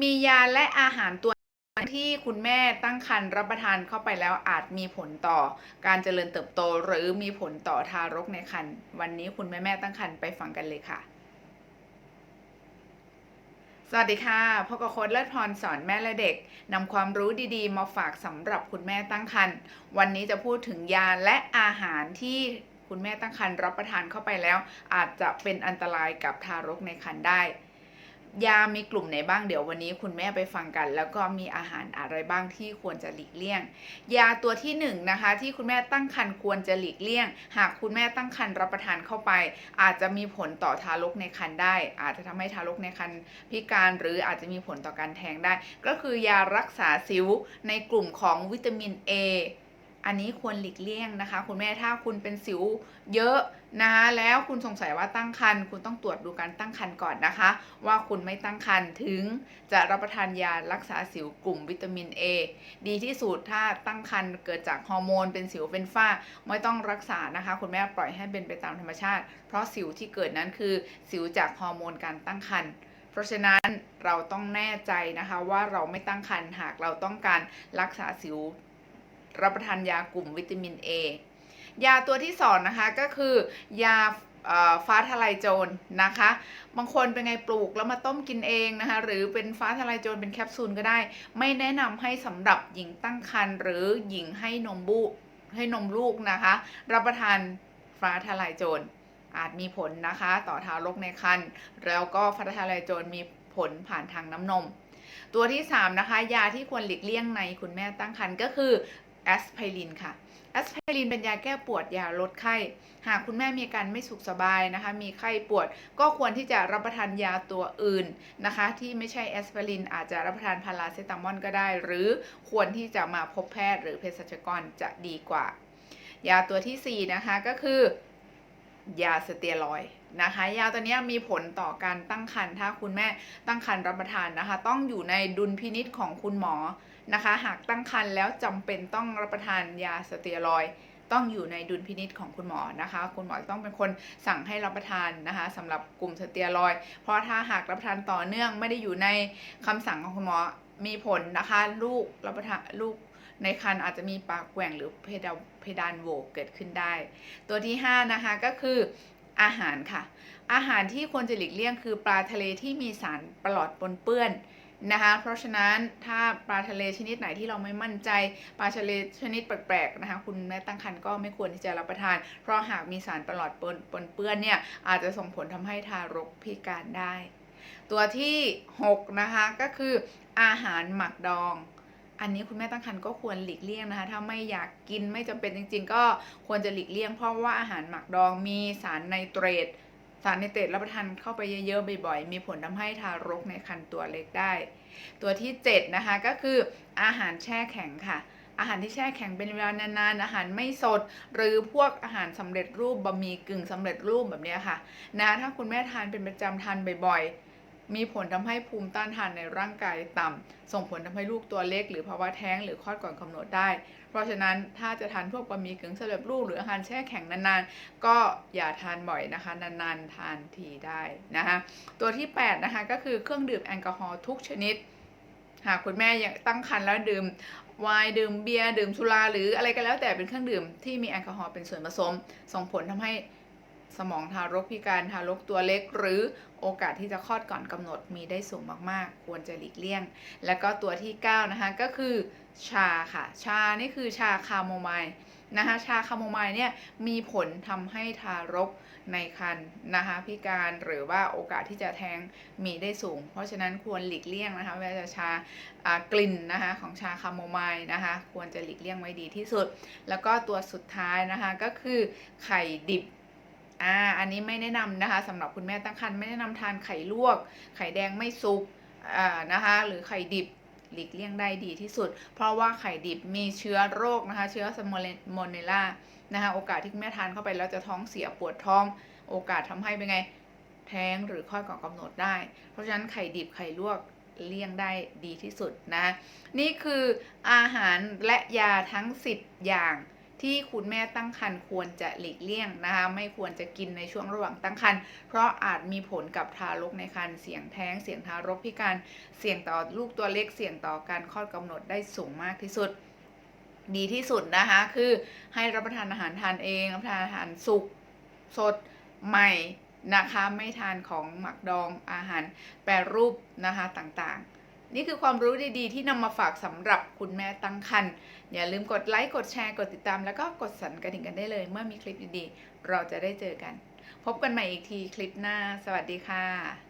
มียาและอาหารตัวที่คุณแม่ตั้งครรภ์รับประทานเข้าไปแล้วอาจมีผลต่อการเจริญเติบโต หรือมีผลต่อทารกในครรภ์วันนี้คุณแม่แม่ตั้งครรภ์ไปฟังกันเลยค่ะ สวัสดีค่ะพบกับโค้ดเลิศพรสอนแม่และเด็กนำความรู้ดีๆ มาฝากสำหรับคุณแม่ตั้งครรภ์วันนี้จะพูดถึงยาและอาหารที่คุณแม่ตั้งครรภ์รับประทานเข้าไปแล้ว อาจจะเป็นอันตรายกับทารกในครรภ์ได้ ยามีกลุ่มไหนบ้างเดี๋ยววันนี้คุณแม่ไปฟังกัน แล้วก็มีอาหารอะไรบ้างที่ควรจะหลีกเลี่ยง ยาตัวที่1นงนะคะที่คุณแม่ตั้งครรภ์ควรจะหลีกเลี่ยง หากคุณแม่ตั้งครรภ์รับประทานเข้าไป อาจจะมีผลต่อทารกในครรภ์ได้ อาจจะทำให้ทารกในครรภ์พิการหรืออาจจะมีผลต่อการแท้งได้ ก็คือยารักษาสิวในกลุ่มของวิตามิน A อันนี้ควรหลีกเลี่ยงนะคะ คุณแม่ถ้าคุณเป็นสิวเยอะนะคะแล้วคุณสงสัยว่าตั้งครรภ์คุณต้องตรวจดูการตั้งครรภ์ก่อนนะคะ ว่าคุณไม่ตั้งครรภ์ถึงจะรับประทานยารักษาสิวกลุ่มวิตามิน A ดีที่สุดถ้าตั้งครรภ์เกิดจากฮอร์โมนเป็นสิวเป็นฝ้าไม่ต้องรักษานะคะ คุณแม่ปล่อยให้เป็นไปตามธรรมชาติ เพราะสิวที่เกิดนั้นคือสิวจากฮอร์โมนการตั้งครรภ์เพราะฉะนั้นเราต้องแน่ใจนะคะว่าเราไม่ตั้งครรภ์หากเราต้องการรักษาสิว รับประทานยากลุ่มวิตามิน A ยาตัวที่สองนะคะก็คือยาฟ้าทลายโจรนะคะ บางคนเป็นไงปลูกแล้วมาต้มกินเองนะคะ หรือเป็นฟ้าทลายโจรเป็นแคปซูลก็ได้ ไม่แนะนำให้สำหรับหญิงตั้งครรภ์หรือหญิงให้นมบุให้นมลูกนะคะ รับประทานฟ้าทลายโจรอาจมีผลนะคะ ต่อทารกในครรภ์แล้วก็ฟ้าทลายโจรมีผลผ่านทางน้ำนม ตัวที่สามนะคะ ยาที่ควรหลีกเลี่ยงในคุณแม่ตั้งครรภ์ก็คือ อสไพรินค่ะแอสไพรินเป็นยาแก้ปวดยาลดไข้ หากคุณแม่มีอาการไม่สุขสบายนะคะ มีไข้ปวดก็ควรที่จะรับประทานยาตัวอื่นนะคะ ที่ไม่ใช่แอสไพริน อาจจะรับประทานพาราเซตามอลก็ได้ หรือควรที่จะมาพบแพทย์หรือเภสัชกรจะดีกว่า ยาตัวที่ 4 นะคะก็คือ ยาสเตียรอยนะคะ ยาตัวนี้มีผลต่อการตั้งครรภ์ถ้าคุณแม่ตั้งครรภ์รับประทานนะคะ ต้องอยู่ในดุลพินิษของคุณหมอนะคะ หากตั้งครรภ์แล้วจำเป็นต้องรับประทานยาสเตียรอยต้องอยู่ในดุลพินิษของคุณหมอนะคะ คุณหมอต้องเป็นคนสั่งให้รับประทานนะคะสำหรับกลุ่มสเตียรอย เพราะถ้าหากรับประทานต่อเนื่องไม่ได้อยู่ในคำสั่งของคุณหมอมีผลนะคะ ลูกรับประทานลูก ในครรภ์อาจจะมีปากแกว่งหรือเพดานเพดานโหวกเกิดขึ้นได้ ตัวที่ 5 นะคะก็คืออาหารค่ะ อาหารที่ควรจะหลีกเลี่ยงคือปลาทะเลที่มีสารปลอดปนเปื้อนนะคะ เพราะฉะนั้นถ้าปลาทะเลชนิดไหนที่เราไม่มั่นใจ ปลาทะเลชนิดแปลกๆนะคะ คุณแม่ตั้งครรภ์ก็ไม่ควรที่จะรับประทาน เพราะหากมีสารปลอดปนปนเปื้อนเนี่ยอาจจะส่งผลทำให้ทารกพิการได้ ตัวที่ 6 นะคะก็คืออาหารหมักดอง อันนี้คุณแม่ตั้งครรภ์ก็ควรหลีกเลี่ยงนะคะ ถ้าไม่อยากกินไม่จำเป็นจริง ๆ ก็ควรจะหลีกเลี่ยง เพราะว่าอาหารหมักดองมีสารไนเตรตสารไนเตรตรับประทานเข้าไปเยอะๆบ่อยๆ มีผลทำให้ทารกในครรภ์ตัวเล็กได้ ตัวที่ 7 นะคะก็คืออาหารแช่แข็งค่ะ อาหารที่แช่แข็งเป็นเวลานานๆ อาหารไม่สด หรือพวกอาหารสำเร็จรูปบะหมี่กึ่งสำเร็จรูปแบบนี้ค่ะนะถ้าคุณแม่ทานเป็นประจำทานบ่อยๆ มีผลทำให้ภูมิต้านทานในร่างกายต่ำส่งผลทำให้ลูกตัวเล็ก หรือภาวะแท้งหรือคลอดก่อนกำหนดได้ เพราะฉะนั้นถ้าจะทานพวกบะหมี่กึ่งสำเร็จรูปหรืออาหารแช่แข็งนานๆ ก็อย่าทานบ่อยนะคะ นานๆ ทานทีได้นะคะตัวที่ 8 นะคะก็คือเครื่องดื่มแอลกอฮอล์ทุกชนิดหากคุณแม่ยังตั้งครรภ์แล้วดื่มไวน์ดื่มเบียร์ดื่มสุราหรืออะไรก็แล้วแต่เป็นเครื่องดื่มที่มีแอลกอฮอล์เป็นส่วนผสม ส่งผลทำให้ สมองทารกพิการทารกตัวเล็ก หรือโอกาสที่จะคลอดก่อนกำหนดมีได้สูงมากๆ ควรจะหลีกเลี่ยง แล้วก็ตัวที่ 9 นะคะ ก็คือชาค่ะ ชานี่คือชาคาโมไมล์นะคะชาคาโมไมล์เนี่ยมีผลทำให้ทารกในครรภ์นะคะพิการหรือว่าโอกาสที่จะแท้งมีได้สูง เพราะฉะนั้นควรหลีกเลี่ยงนะคะเวลาจะชาอ่ากลิ่นนะคะของชาคาโมไมล์นะคะควรจะหลีกเลี่ยงไว้ดีที่สุด แล้วก็ตัวสุดท้ายนะคะก็คือไข่ดิบ อ่าอันนี้ไม่แนะนำนะคะสำหรับคุณแม่ตั้งครรภ์ไม่แนะนำทานไข่ลวก ไข่แดงไม่สุกอ่านะคะหรือไข่ดิบหลีกเลี่ยงได้ดีที่สุด เพราะว่าไข่ดิบมีเชื้อโรคนะคะ เชื้อสโมโมเนล่านะคะโอกาสที่แม่ทานเข้าไปแล้วจะท้องเสียปวดท้อง โอกาสทำให้เป็นไง แท้งหรือคลอดก่อนกำหนดได้ เพราะฉะนั้นไข่ดิบไข่ลวกเลี่ยงได้ดีที่สุดนะ นี่คืออาหารและยาทั้ง 10 อย่าง ที่คุณแม่ตั้งครรภ์ควรจะหลีกเลี่ยงนะคะไม่ควรจะกินในช่วงระหว่างตั้งครรภ์เพราะอาจมีผลกับทารกในครรภ์เสี่ยงแท้งเสี่ยงทารกพิการเสี่ยงต่อลูกตัวเล็กเสี่ยงต่อการคลอดกำหนดได้สูงมากที่สุด ดีที่สุดนะคะคือให้รับประทานอาหารทานเองรับประทานอาหารสุกสดใหม่นะคะไม่ทานของหมักดองอาหารแปรรูปนะคะต่างๆ นี่คือความรู้ดีๆ ที่นำมาฝากสำหรับคุณแม่ตั้งครรภ์อย่าลืมกดไลค์กดแชร์กดติดตาม แล้วก็กดสั่นกระดิ่งกันได้เลย เมื่อมีคลิปดีๆ เราจะได้เจอกัน พบกันใหม่อีกทีคลิปหน้า สวัสดีค่ะ